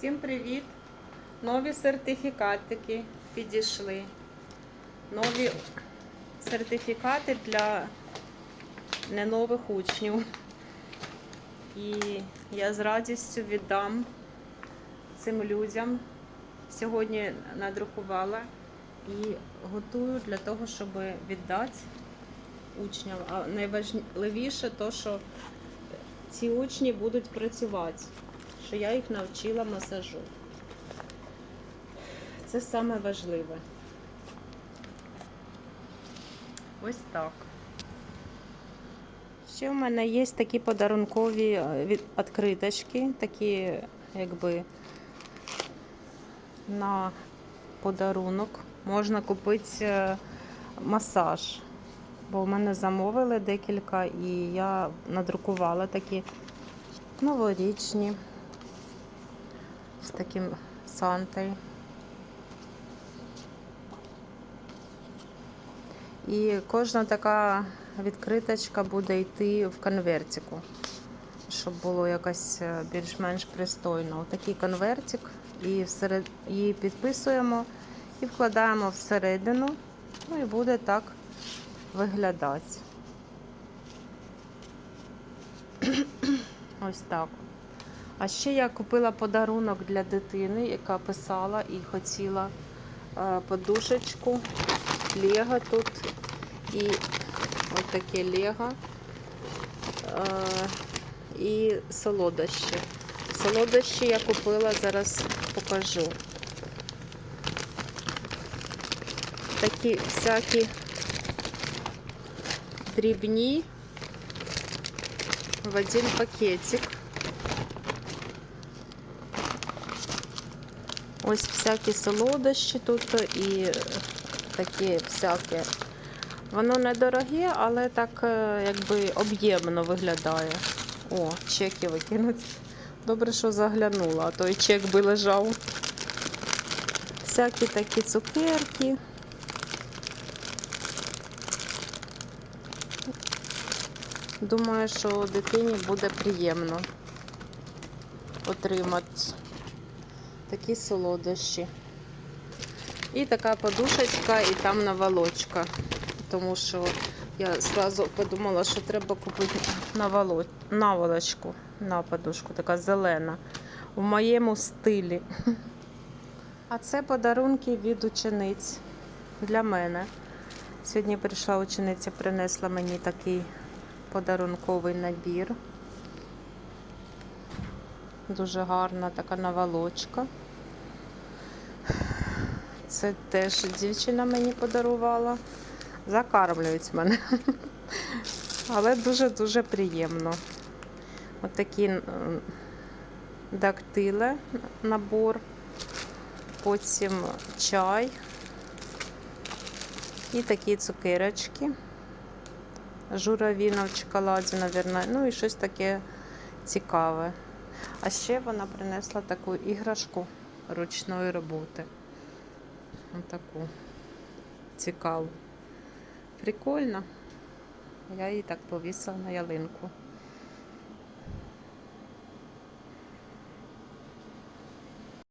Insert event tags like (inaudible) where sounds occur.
Всім привіт! Нові сертифікатики підійшли. Нові сертифікати для не нових учнів. І я з радістю віддам цим людям. Сьогодні надрукувала і готую для того, щоб віддати учням. А найважливіше то, що ці учні будуть працювати, що я їх навчила масажу. Це саме важливе. Ось так. Ще в мене є такі подарункові е, відкриточки, такі якби на подарунок. Можна купити е, масаж. Бо в мене замовили декілька і я надрукувала такі новорічні з таким сантою. І кожна така відкриточка буде йти в конвертику, щоб було якось е, більш-менш пристойно. Отакий конвертик, і всеред... її підписуємо і вкладаємо всередину, ну і буде так виглядати. (coughs) Ось так. А ще я купила подарунок для дитини, яка писала і хотіла е, подушечку, лего тут і ось таке лего е, і солодощі. Солодощі я купила, зараз покажу. Такі всякі дрібні в один пакетик. Ось всякі солодощі тут і такі всякі. Воно недороге, але так е, якби об'ємно виглядає. О, чеки викинуть. Добре, що заглянула, а то і чек би лежав. Всякі такі цукерки. Думаю, що дитині буде приємно отримати такі солодощі. І така подушечка, і там наволочка. Тому що я одразу подумала, що треба купити наволо- наволочку на подушку, така зелена. В моєму стилі. А це подарунки від учениць для мене. Сьогодні прийшла учениця, принесла мені такий подарунковий набір. Дуже гарна така наволочка. Це теж дівчина мені подарувала. Закармлюють мене. Але дуже-дуже приємно. Ось такі м, дактиле набор, потім чай і такі цукерочки. Журавіна в шоколаді, мабуть. Ну і щось таке цікаве. А ще вона принесла таку іграшку ручної роботи. Отаку цікаву. Прикольно. Я її так повісила на ялинку.